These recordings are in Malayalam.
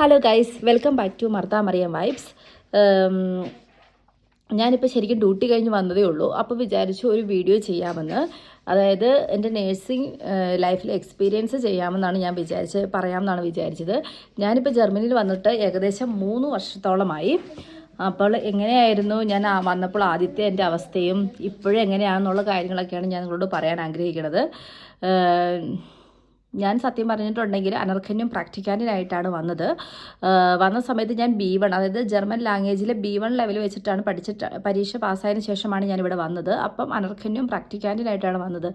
Hello guys welcome back to Martha Mariyam vibes ഞാനിപ്പോൾ ശരിക്കും ഡ്യൂട്ടി കഴിഞ്ഞ് വന്നതേ ഉള്ളൂ. അപ്പോൾ വിചാരിച്ചു ഒരു വീഡിയോ ചെയ്യാമെന്ന്. അതായത് എന്റെ നേഴ്സിംഗ് ലൈഫിൽ എക്സ്പീരിയൻസ് ചെയ്യാമെന്നാണ് ഞാൻ വിചാരിച്ച് പറയാമെന്നാണ് വിചാരിച്ചത്. ഞാനിപ്പോൾ ജർമ്മനിയിൽ വന്നിട്ട് ഏകദേശം മൂന്ന് വർഷത്തോളമായി. അപ്പോൾ എങ്ങനെയായിരുന്നു? ഞാൻ വന്നപ്പോൾ ആദ്യത്തെ എന്റെ അവസ്ഥയും ഇപ്പോഴും എങ്ങനെയാണെന്നുള്ള കാര്യങ്ങളൊക്കെയാണ് ഞാൻ നിങ്ങളോട് പറയാൻ ആഗ്രഹിക്കുന്നത്. ഞാൻ സത്യം പറഞ്ഞിട്ടുണ്ടെങ്കിൽ അനർഖന്യം പ്രാക്ടിക്കാനായിട്ടാണ് വന്നത്. വന്ന സമയത്ത് ഞാൻ ബി വൺ അതായത് ജർമ്മൻ ലാംഗ്വേജിലെ ബി വൺ ലെവൽ വെച്ചിട്ടാണ് പഠിച്ചിട്ട് പരീക്ഷ പാസ്സായതിനു ശേഷമാണ് ഞാനിവിടെ വന്നത്. അപ്പം അനർഖന്യം പ്രാക്ടിക്കാനായിട്ടാണ് വന്നത്.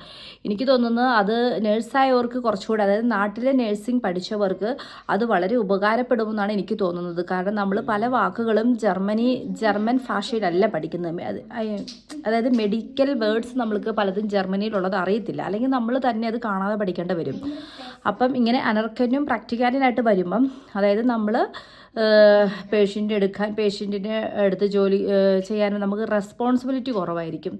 എനിക്ക് തോന്നുന്നു അത് നേഴ്സായവർക്ക് കുറച്ചുകൂടെ അതായത് നാട്ടിലെ നേഴ്സിംഗ് പഠിച്ചവർക്ക് അത് വളരെ ഉപകാരപ്പെടുമെന്നാണ് എനിക്ക് തോന്നുന്നത്. കാരണം നമ്മൾ പല വാക്കുകളും ജർമ്മനി ജർമ്മൻ ഭാഷയിലല്ല പഠിക്കുന്നത്. അത് അതായത് മെഡിക്കൽ വേർഡ്സ് നമ്മൾക്ക് പലതും ജർമ്മനിയിലുള്ളത് അറിയത്തില്ല. അല്ലെങ്കിൽ നമ്മൾ തന്നെ അത് കാണാതെ പഠിക്കേണ്ടി വരും. അപ്പം ഇങ്ങനെ അനർക്കനും പ്രാക്ടിക്കാലിനായിട്ട് വരുമ്പം അതായത് നമ്മൾ പേഷ്യന്റ് എടുക്കാൻ പേഷ്യന്റിനെ എടുത്ത് ജോലി ചെയ്യാനും നമുക്ക് റെസ്പോൺസിബിലിറ്റി കുറവായിരിക്കും.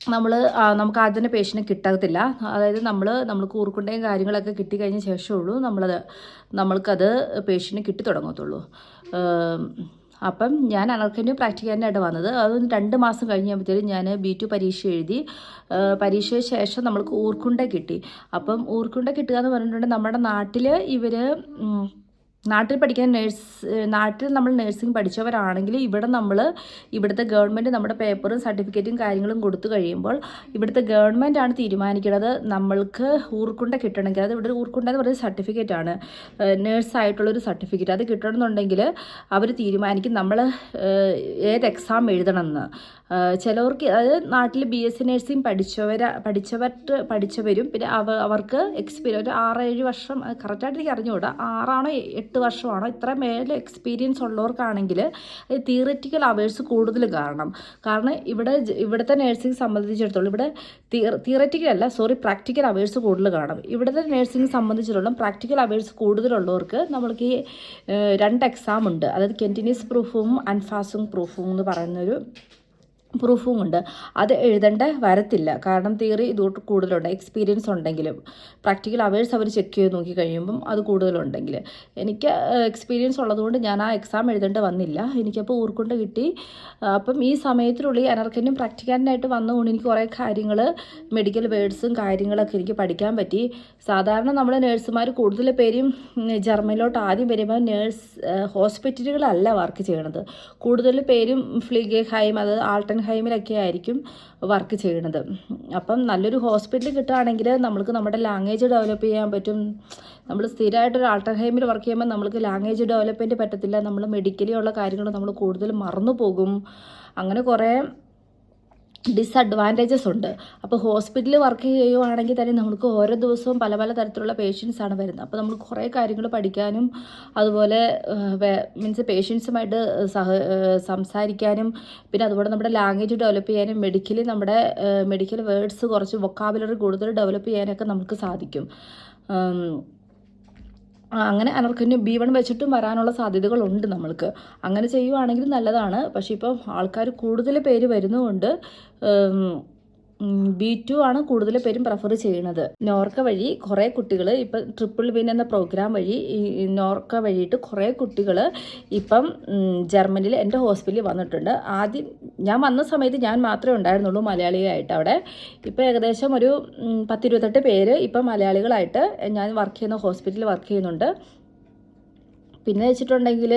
നമ്മൾ നമുക്ക് ആദ്യം തന്നെ പേഷ്യനെ കിട്ടത്തില്ല. അതായത് നമ്മൾ നമ്മൾ കൂർക്കുണ്ടയും കാര്യങ്ങളൊക്കെ കിട്ടിക്കഴിഞ്ഞ ശേഷമുള്ളൂ നമ്മളത് നമ്മൾക്കത് പേഷ്യന് കിട്ടി തുടങ്ങത്തുള്ളൂ. അപ്പം ഞാൻ അനർക്കന്റെ പ്രാക്ടിക്കാനായിട്ട് വന്നത്. അത് രണ്ട് മാസം കഴിഞ്ഞപ്പോഴത്തേക്കും ഞാൻ ബി ടു പരീക്ഷ എഴുതി. പരീക്ഷയ്ക്ക് ശേഷം നമ്മൾക്ക് ഊർക്കുണ്ട കിട്ടി. അപ്പം ഊർക്കുണ്ട കിട്ടുക എന്ന് പറഞ്ഞിട്ടുണ്ടെങ്കിൽ നമ്മുടെ നാട്ടിൽ ഇവർ നാട്ടിൽ പഠിക്കുന്ന നേഴ്സ് നാട്ടിൽ നമ്മൾ നേഴ്സിംഗ് പഠിച്ചവരാണെങ്കിൽ ഇവിടെ നമ്മൾ ഇവിടുത്തെ ഗവൺമെന്റ് നമ്മുടെ പേപ്പറും സർട്ടിഫിക്കറ്റും കാര്യങ്ങളും കൊടുത്തു കഴിയുമ്പോൾ ഇവിടുത്തെ ഗവൺമെന്റ് ആണ് തീരുമാനിക്കുന്നത് നമ്മൾക്ക് ഊർക്കുണ്ട കിട്ടണമെങ്കിൽ. അത് ഇവിടെ ഊർക്കുണ്ട എന്ന് പറയുന്ന സർട്ടിഫിക്കറ്റ് ആണ്. നേഴ്സായിട്ടുള്ളൊരു സർട്ടിഫിക്കറ്റ് അത് കിട്ടണമെന്നുണ്ടെങ്കിൽ അവർ തീരുമാനിക്കും നമ്മൾ ഏത് എക്സാം എഴുതണമെന്ന്. ചിലവർക്ക് അതായത് നാട്ടിൽ ബി എസ് നേഴ്സിംഗ് പഠിച്ചവർ പഠിച്ചവർ പഠിച്ചവരും പിന്നെ അവർക്ക് എക്സ്പീരിയൻസ് ഒരു ആറ് ഏഴ് വർഷം കറക്റ്റായിട്ട് എനിക്ക് അറിഞ്ഞുകൂടാ. ആറാണോ എട്ട് വർഷമാണോ. ഇത്ര മേലെ എക്സ്പീരിയൻസ് ഉള്ളവർക്കാണെങ്കിൽ തിയററ്റിക്കൽ അവേഴ്സ് കൂടുതൽ കാരണം കാരണം ഇവിടെ ഇവിടുത്തെ നഴ്സിംഗ് സംബന്ധിച്ചിടത്തോളം ഇവിടെ തിയററ്റിക്കൽ അല്ല സോറി പ്രാക്ടിക്കൽ അവേഴ്സ് കൂടുതൽ കാണും ഇവിടുത്തെ നഴ്സിംഗ് സംബന്ധിച്ചിടത്തോളം പ്രാക്ടിക്കൽ അവേഴ്സ് കൂടുതലുള്ളവർക്ക് നമ്മൾക്ക് ഈ രണ്ട് എക്സാം ഉണ്ട്. അതായത് കെന്റിനീസ് പ്രൂഫും അൺഫാസിംഗ് പ്രൂഫും എന്ന് പറയുന്നൊരു പ്രൂഫും ഉണ്ട് അത് എഴുതേണ്ട വരത്തില്ല. കാരണം തിയറി ഇതോട്ട് കൂടുതലുണ്ട്. എക്സ്പീരിയൻസ് ഉണ്ടെങ്കിലും. പ്രാക്ടിക്കൽ അവേഴ്സ് അവർ ചെക്ക് ചെയ്ത് നോക്കി കഴിയുമ്പം അത് കൂടുതലുണ്ടെങ്കിൽ എനിക്ക് എക്സ്പീരിയൻസ് ഉള്ളതുകൊണ്ട് ഞാൻ ആ എക്സാം എഴുതേണ്ട വന്നില്ല. എനിക്കപ്പോൾ ഊർക്കൊണ്ട് കിട്ടി. അപ്പം ഈ സമയത്തിനുള്ളിൽ അനർക്കനും പ്രാക്ടിക്കാനായിട്ട് വന്നുകൊണ്ട് എനിക്ക് കുറേ കാര്യങ്ങൾ മെഡിക്കൽ വേർഡ്സും കാര്യങ്ങളൊക്കെ എനിക്ക് പഠിക്കാൻ പറ്റി. സാധാരണ നമ്മൾ നേഴ്സുമാർ കൂടുതൽ പേരും ജർമ്മനിലോട്ട് ആദ്യം വരുമ്പോൾ നേഴ്സ് ഹോസ്പിറ്റലുകളല്ല വർക്ക് ചെയ്യണത്. കൂടുതൽ പേരും ഫ്ലിഗെ ഹൈം അത് ആൾട്ടൻ ഹൈമിലൊക്കെ ആയിരിക്കും വർക്ക് ചെയ്യണത്. അപ്പം നല്ലൊരു ഹോസ്പിറ്റൽ കിട്ടുകയാണെങ്കിൽ നമ്മൾക്ക് നമ്മുടെ ലാംഗ്വേജ് ഡെവലപ്പ് ചെയ്യാൻ പറ്റും. നമ്മൾ സ്ഥിരമായിട്ട് ഒരു ആൾട്ടർഹൈമിൽ വർക്ക് ചെയ്യുമ്പോൾ നമ്മൾക്ക് ലാംഗ്വേജ് ഡെവലപ്മെന്റ് പറ്റത്തില്ല. നമ്മൾ മെഡിക്കലി ഉള്ള കാര്യങ്ങൾ നമ്മൾ കൂടുതൽ മറന്നു പോകും അങ്ങനെ കുറേ ഡിസഡ്വാന്റേജസ് ഉണ്ട്. അപ്പോൾ ഹോസ്പിറ്റലിൽ വർക്ക് ചെയ്യുവാണെങ്കിൽ തന്നെ നമുക്ക് ഓരോ ദിവസവും പല പല തരത്തിലുള്ള പേഷ്യൻസ് ആണ് വരുന്നത്. അപ്പോൾ നമ്മൾ കുറേ കാര്യങ്ങൾ പഠിക്കാനും അതുപോലെ മീൻസ് പേഷ്യൻസുമായിട്ട് സഹ സംസാരിക്കാനും പിന്നെ അതുപോലെ നമ്മുടെ ലാംഗ്വേജ് ഡെവലപ്പ് ചെയ്യാനും മെഡിക്കലി നമ്മുടെ മെഡിക്കൽ വേർഡ്സ് കുറച്ച് വൊക്കാബുലറി കൂടുതൽ ഡെവലപ്പ് ചെയ്യാനൊക്കെ നമുക്ക് സാധിക്കും. അങ്ങനെ അനർക്കന്യം ബി വൺ വെച്ചിട്ടും വരാനുള്ള സാധ്യതകളുണ്ട് നമ്മൾക്ക്. അങ്ങനെ ചെയ്യുവാണെങ്കിൽ നല്ലതാണ്. പക്ഷേ ഇപ്പം ആൾക്കാർ കൂടുതൽ പേര് വരുന്നതുകൊണ്ട് ബി ടു ആണ് കൂടുതൽ പേരും പ്രിഫർ ചെയ്യുന്നത്. നോർക്ക വഴി കുറേ കുട്ടികൾ ഇപ്പം ട്രിപ്പിൾ വിൻ എന്ന പ്രോഗ്രാം വഴി നോർക്ക വഴിയിട്ട് കുറേ കുട്ടികൾ ഇപ്പം ജർമ്മനിയിൽ എന്റെ ഹോസ്പിറ്റലിൽ വന്നിട്ടുണ്ട്. ആദ്യം ഞാൻ വന്ന സമയത്ത് ഞാൻ മാത്രമേ ഉണ്ടായിരുന്നുള്ളൂ മലയാളിയായിട്ട് അവിടെ. ഇപ്പോൾ ഏകദേശം ഒരു പത്തിരുപത്തെട്ട് പേര് ഇപ്പം മലയാളികളായിട്ട് ഞാൻ വർക്ക് ചെയ്യുന്ന ഹോസ്പിറ്റലിൽ വർക്ക് ചെയ്യുന്നുണ്ട്. പിന്നെ വെച്ചിട്ടുണ്ടെങ്കിൽ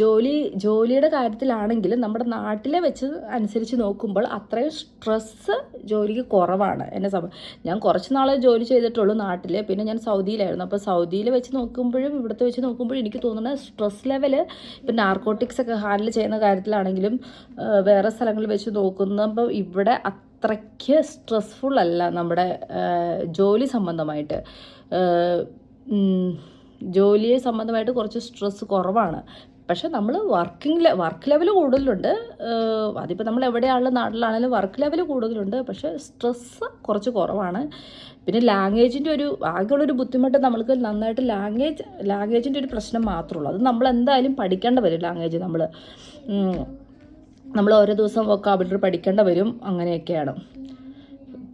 ജോലി ജോലിയുടെ കാര്യത്തിലാണെങ്കിൽ നമ്മുടെ നാട്ടിലെ വെച്ച് അനുസരിച്ച് നോക്കുമ്പോൾ അത്രയും സ്ട്രെസ്സ് ജോലിക്ക് കുറവാണ്. എന്നെ സംബ ഞാൻ കുറച്ച് നാളെ ജോലി ചെയ്തിട്ടുള്ളൂ നാട്ടിൽ പിന്നെ ഞാൻ സൗദിയിലായിരുന്നു. അപ്പോൾ സൗദിയിൽ വെച്ച് നോക്കുമ്പോഴും ഇവിടുത്തെ വെച്ച് നോക്കുമ്പോഴും എനിക്ക് തോന്നുന്നത് സ്ട്രെസ് ലെവൽ ഇപ്പം നാർക്കോട്ടിക്സ് ഒക്കെ ഹാൻഡിൽ ചെയ്യുന്ന കാര്യത്തിലാണെങ്കിലും വേറെ സ്ഥലങ്ങളിൽ വെച്ച് നോക്കുമ്പോൾ ഇവിടെ അത്രയ്ക്ക് സ്ട്രെസ്ഫുൾ അല്ല നമ്മുടെ ജോലി സംബന്ധമായിട്ട്. ജോലിയെ സംബന്ധമായിട്ട് കുറച്ച് സ്ട്രെസ് കുറവാണ്. പക്ഷെ നമ്മൾ വർക്കിംഗ് വർക്ക് ലെവൽ കൂടുതലുണ്ട്. അതിപ്പോൾ നമ്മൾ എവിടെയാണുള്ള നാട്ടിലാണെങ്കിലും വർക്ക് ലെവൽ കൂടുതലുണ്ട്. പക്ഷെ സ്ട്രെസ്സ് കുറച്ച് കുറവാണ്. പിന്നെ ലാംഗ്വേജിന്റെ ഒരു ആകെയുള്ളൊരു ബുദ്ധിമുട്ട് നമ്മൾക്ക് നന്നായിട്ട് ലാംഗ്വേജ് ലാംഗ്വേജിന്റെ ഒരു പ്രശ്നം മാത്രമേ ഉള്ളൂ അത് നമ്മൾ എന്തായാലും പഠിക്കേണ്ട വരും ലാംഗ്വേജ് നമ്മൾ നമ്മൾ ഓരോ ദിവസം വൊക്കാബിലറി പഠിക്കേണ്ട വരും അങ്ങനെയൊക്കെയാണ്.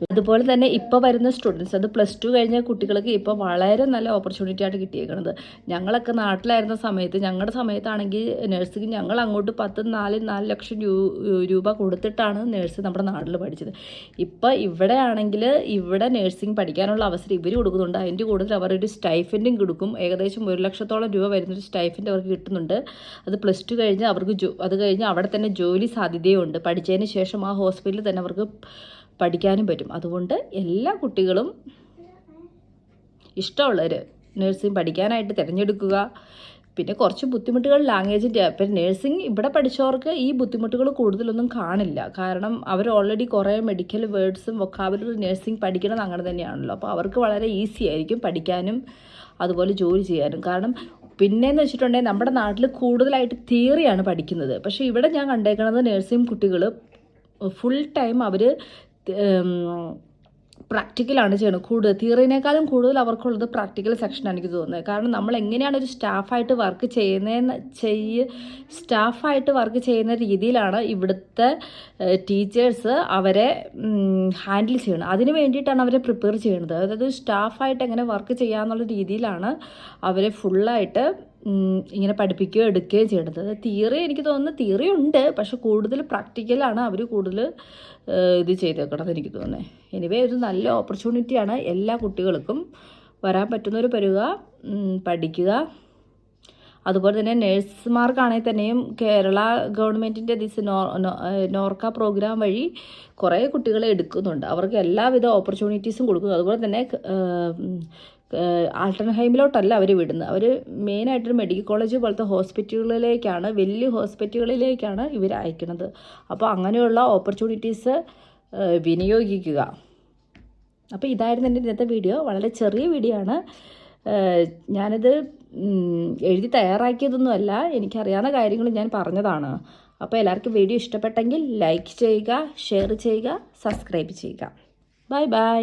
അതുപോലെ തന്നെ ഇപ്പോൾ വരുന്ന സ്റ്റുഡൻസ് അത് പ്ലസ് ടു കഴിഞ്ഞ കുട്ടികൾക്ക് ഇപ്പോൾ വളരെ നല്ല ഓപ്പർച്യൂണിറ്റി ആയിട്ട് കിട്ടിയേക്കുന്നത് ഞങ്ങളൊക്കെ നാട്ടിലായിരുന്ന സമയത്ത് ഞങ്ങളുടെ സമയത്താണെങ്കിൽ നഴ്സിംഗ് ഞങ്ങൾ അങ്ങോട്ട് പത്ത് നാല് നാല് ലക്ഷം രൂപ കൊടുത്തിട്ടാണ് നഴ്സ് നമ്മുടെ നാട്ടിൽ പഠിച്ചത്. ഇപ്പോൾ ഇവിടെ ആണെങ്കിൽ ഇവിടെ നഴ്സിംഗ് പഠിക്കാനുള്ള അവസരം ഇവർ കൊടുക്കുന്നുണ്ട്. അതിന്റെ കൂടുതൽ അവർ ഒരു സ്റ്റൈഫന്റും കൊടുക്കും. ഏകദേശം ഒരു ലക്ഷത്തോളം രൂപ വരുന്നൊരു സ്റ്റൈഫന്റ് അവർക്ക് കിട്ടുന്നുണ്ട്. അത് പ്ലസ് ടു കഴിഞ്ഞ് അവർക്ക് അത് കഴിഞ്ഞ് അവിടെ തന്നെ ജോലി സാധ്യതയുണ്ട്. പഠിച്ചതിന് ശേഷം ആ ഹോസ്പിറ്റലിൽ തന്നെ അവർക്ക് പഠിക്കാനും പറ്റും. അതുകൊണ്ട് എല്ലാ കുട്ടികളും ഇഷ്ടമുള്ളവർ നഴ്സിംഗ് പഠിക്കാനായിട്ട് തിരഞ്ഞെടുക്കുക. പിന്നെ കുറച്ച് ബുദ്ധിമുട്ടുകൾ ലാംഗ്വേജിന്റെ ഇപ്പം നഴ്സിംഗ് ഇവിടെ പഠിച്ചവർക്ക് ഈ ബുദ്ധിമുട്ടുകൾ കൂടുതലൊന്നും കാണില്ല. കാരണം അവർ ഓൾറെഡി കുറേ മെഡിക്കൽ വേർഡ്സും വൊക്കാബുലറി നഴ്സിംഗ് പഠിക്കണം അങ്ങനെ തന്നെയാണല്ലോ. അപ്പോൾ അവർക്ക് വളരെ ഈസി ആയിരിക്കും പഠിക്കാനും അതുപോലെ ജോലി ചെയ്യാനും. കാരണം പിന്നെയെന്ന് വെച്ചിട്ടുണ്ടെങ്കിൽ നമ്മുടെ നാട്ടിൽ കൂടുതലായിട്ട് തിയറിയാണ് പഠിക്കുന്നത്. പക്ഷേ ഇവിടെ ഞാൻ കണ്ടേക്കുന്നത് നഴ്സിംഗ് കുട്ടികൾ ഫുൾ ടൈം അവർ പ്രാക്ടിക്കലാണ് ചെയ്യണം കൂടുതൽ തിയറിനേക്കാളും കൂടുതൽ അവർക്കുള്ളത് പ്രാക്ടിക്കൽ സെക്ഷനാണ് എനിക്ക് തോന്നുന്നത്. കാരണം നമ്മൾ എങ്ങനെയാണ് ഒരു സ്റ്റാഫായിട്ട് വർക്ക് ചെയ്യുന്നതെന്ന് ചെയ്യ സ്റ്റാഫായിട്ട് വർക്ക് ചെയ്യുന്ന രീതിയിലാണ് ഇവിടുത്തെ ടീച്ചേഴ്സ് അവരെ ഹാൻഡിൽ ചെയ്യണം അതിന് വേണ്ടിയിട്ടാണ് അവരെ പ്രിപ്പയർ ചെയ്യുന്നത് അതായത് സ്റ്റാഫായിട്ട് എങ്ങനെ വർക്ക് ചെയ്യാമെന്നുള്ള രീതിയിലാണ് അവരെ ഫുള്ളായിട്ട് ഇങ്ങനെ പഠിപ്പിക്കുകയോ എടുക്കുകയോ ചെയ്യേണ്ടത് തിയറി എനിക്ക് തോന്നുന്നു തിയറി ഉണ്ട്. പക്ഷെ കൂടുതൽ പ്രാക്ടിക്കലാണ് അവർ കൂടുതൽ ഇത് ചെയ്തേക്കണത് എനിക്ക് തോന്നുന്നത് എനിവേ ഒരു നല്ല ഓപ്പർച്യൂണിറ്റിയാണ് എല്ലാ കുട്ടികൾക്കും വരാൻ പറ്റുന്നവർ വരിക പഠിക്കുക. അതുപോലെ തന്നെ നഴ്സുമാർക്കാണെങ്കിൽ തന്നെയും കേരള ഗവൺമെന്റിന്റെ ദിസ് നോർക്ക പ്രോഗ്രാം വഴി കുറേ കുട്ടികളെ എടുക്കുന്നുണ്ട്. അവർക്ക് എല്ലാവിധ ഓപ്പർച്യൂണിറ്റീസും കൊടുക്കുന്നു അതുപോലെ തന്നെ ആൾട്ടൻഹൈമിലോട്ടല്ല അവർ വിടുന്നത്. അവർ മെയിനായിട്ടൊരു മെഡിക്കൽ കോളേജ് പോലത്തെ ഹോസ്പിറ്റലുകളിലേക്കാണ് വലിയ ഹോസ്പിറ്റലുകളിലേക്കാണ് ഇവർ അയക്കുന്നത്. അപ്പോൾ അങ്ങനെയുള്ള ഓപ്പർച്യൂണിറ്റീസ് വിനിയോഗിക്കുക. അപ്പോൾ ഇതായിരുന്നു എന്റെ ഇന്നത്തെ വീഡിയോ വളരെ ചെറിയ വീഡിയോ ആണ്. ഞാനത് എഴുതി തയ്യാറാക്കിയതൊന്നുമല്ല. എനിക്കറിയാവുന്ന കാര്യങ്ങൾ ഞാൻ പറഞ്ഞതാണ്. അപ്പോൾ എല്ലാവർക്കും വീഡിയോ ഇഷ്ടപ്പെട്ടെങ്കിൽ ലൈക്ക് ചെയ്യുക ഷെയർ ചെയ്യുക സബ്സ്ക്രൈബ് ചെയ്യുക. Bye bye